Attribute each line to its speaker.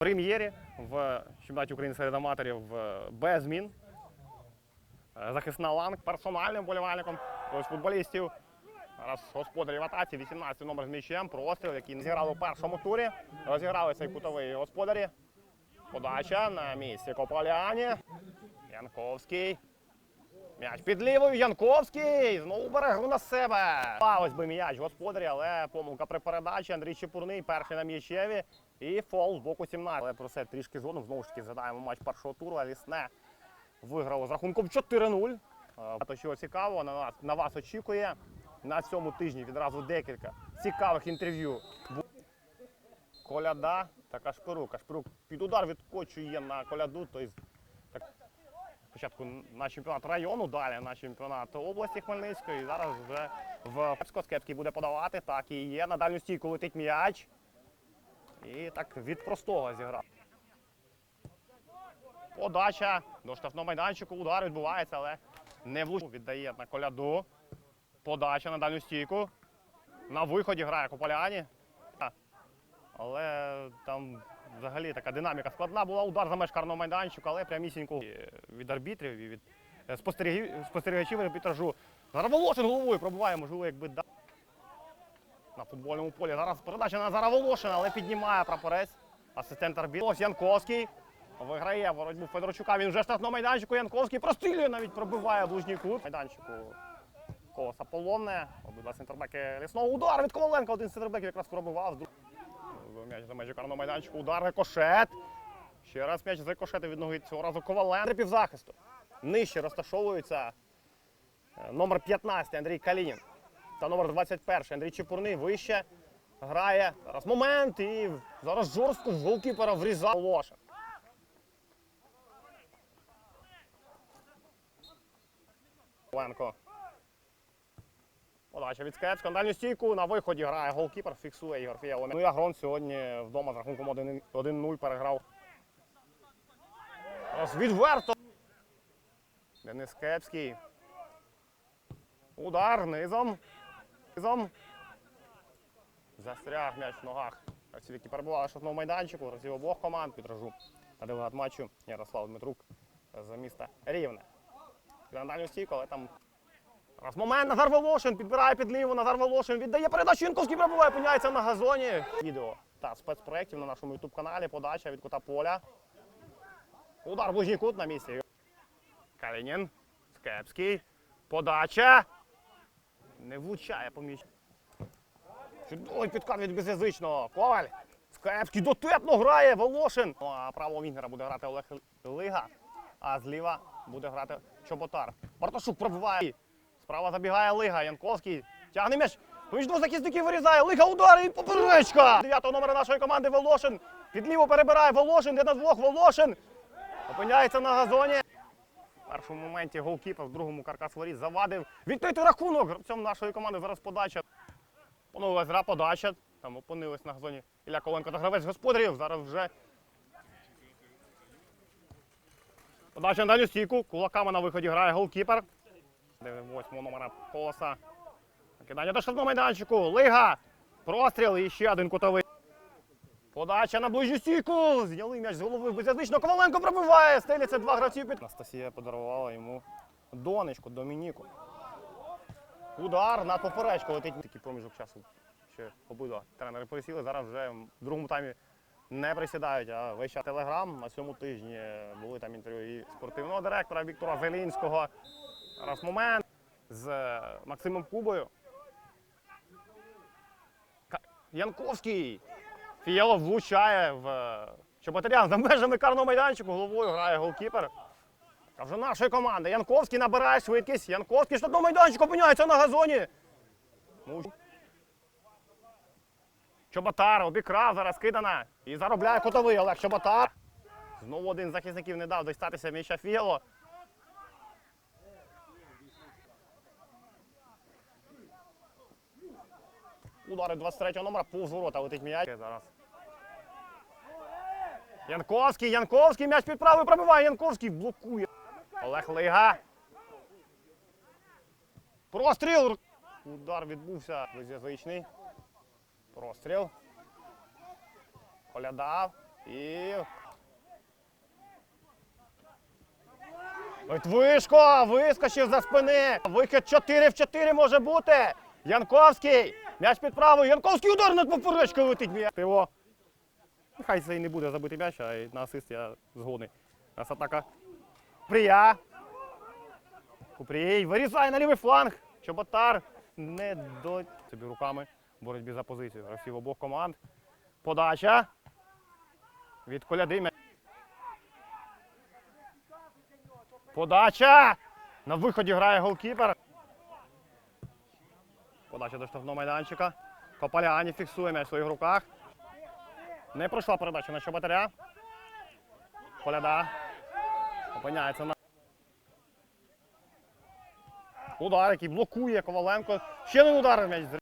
Speaker 1: прем'єрі в чемпіонаті України серед аматорів без змін. Е, Захисна ланг персональним болівальником футболістів. Зараз в атаці, 18 номер з м'ячем, простріл, який не зіграли у першому турі. Розіграли цей кутовий господарі. Подача на місці Кополяні. Янковський. М'яч під лівою. Янковський. Знову бере гру на себе. Ось би м'яч господарі, але помилка при передачі. Андрій Чепурний перший на м'ячеві. І фол з боку 17. Але про це трішки згодом. Знову ж таки згадаємо матч першого туру. Лісне виграло з рахунком 4-0. Е, Багато чого цікавого на нас на вас очікує. На цьому тижні відразу декілька цікавих інтерв'ю. Коляда та Кашпирук. Кашпирук під удар відкочує на коляду. Тобто, так, спочатку на чемпіонат району, далі на чемпіонат області Хмельницької. І зараз вже в Кепсько буде подавати. Так і є. На дальню стійку летить м'яч. І так від простого зіграв. Подача до штрафного майданчику. Удар відбувається, але не влучно. Віддає на коляду. Подача на дальню стійку. На виході грає Кополяні. Але там взагалі така динаміка складна була. Удар за меж карного майданчику, але прямісінько від арбітрів і від е, спостерігачів арбітражу. Зараз Волошин головою пробуває, можливо, якби да- на футбольному полі. Зараз передача на Назара Волошина, але піднімає прапорець. Асистент арбітру. Ось Янковський. Виграє боротьбу Федорчука. Він вже штрафного майданчику. Янковський прострілює, навіть пробиває ближній клуб. Майданчику Колоса Полонне. Обидва центрбеки лісного. Удар від Коваленка. Один з центрбеків якраз пробивав. М'яч за межі карного майданчику. Удар рикошет. Ще раз м'яч з рикошету від ноги. Цього разу Коваленко. Півзахисту. Нижче розташовується е, номер 15 Андрій Калінін та номер 21 Андрій Чепурний вище грає. Зараз момент і зараз жорстко в голкіпера врізав Волошин. Ленко. Подача від Скепського. На дальню стійку на виході грає голкіпер, фіксує Ігор Фієло. Ну і Агрон сьогодні вдома з рахунком 1 1-0 переграв. Зараз відверто. Денис Скепський. Удар низом. Низом. Застряг м'яч в ногах. Які перебували штрафному майданчику, гравців обох команд підражу. Та делегат матчу Ярослав Дмитрук з міста Рівне. На дальню стійку, але там. Раз момент Назар Волошин підбирає під ліву, Назар Волошин віддає передачу, Янковський пробиває, опиняється на газоні. Відео та спецпроєктів на нашому ютуб каналі. Подача від кута поля. Удар ближній кут на місці. Калінін. Скепський. Подача. Не влучає по м'ячу. Чудовий підкат від безязичного. Коваль. Скепський дотепно грає Волошин. Ну, а правого вінгера буде грати Олег Лига, а зліва буде грати Чоботар. Барташук пробиває. Справа забігає Лига. Янковський тягне м'яч. Поміж двох захисників вирізає. Лига удар і поперечка. Дев'ятого номера нашої команди Волошин. Під ліво перебирає Волошин. Де на двох Волошин. Опиняється на газоні. Першому моменті голкіпер, в другому каркас воріт завадив. Відкритий рахунок гравцям нашої команди. Зараз подача. Поновилась гра подача. Там опинились на газоні Ілля Коленко та гравець господарів. Зараз вже. Подача на дальню стійку. Кулаками на виході грає голкіпер. Восьмого номера колоса. Кидання до штрафного майданчику. Лига. Простріл і ще один кутовий. Подача на ближню стійку. Зняли м'яч з голови безязично. Коваленко пробиває. Стеляться два гравці під. Анастасія подарувала йому донечку Домініку. Удар на поперечку летить. Такий проміжок часу. Ще обидва тренери присіли. Зараз вже в другому таймі не присідають, а весь час телеграм. На цьому тижні були там інтерв'ю і спортивного директора Віктора Зелінського. Зараз момент з е, Максимом Кубою. Янковський. Фієло влучає в е, Чоботарян за межами карного майданчику. Головою грає голкіпер. А вже нашої команди. Янковський набирає швидкість. Янковський штатного майданчику опиняється на газоні. Чоботар обікрав, зараз кидана. І заробляє котовий Олег Чоботар. Знову один з захисників не дав дістатися м'яча Фієло. Удари 23 номера, повз ворота летить м'яч. Зараз. Янковський, Янковський, м'яч під правою пробиває. Янковський блокує. Олег Лига. Простріл. Удар відбувся. Безязичний. Простріл. Коляда. І. От! Вискочив за спини! Вихід 4 в 4 може бути! Янковський! М'яч під правою! Янковський удар над поперечкою летить! Його. Нехай це і не буде забити м'яч, а на асист я згодний. У нас атака. Прия. Купрій вирізає на лівий фланг. Чоботар не до собі руками в боротьбі за позицію. Гравців обох команд. Подача. Від коляди. Подача! На виході грає голкіпер. Подача до штрафного майданчика. Копаляні фіксує м'яч в своїх руках. Не пройшла передача на Чоботаря. Коляда. Опиняється на. Удар, який блокує Коваленко. Ще один удар м'яч.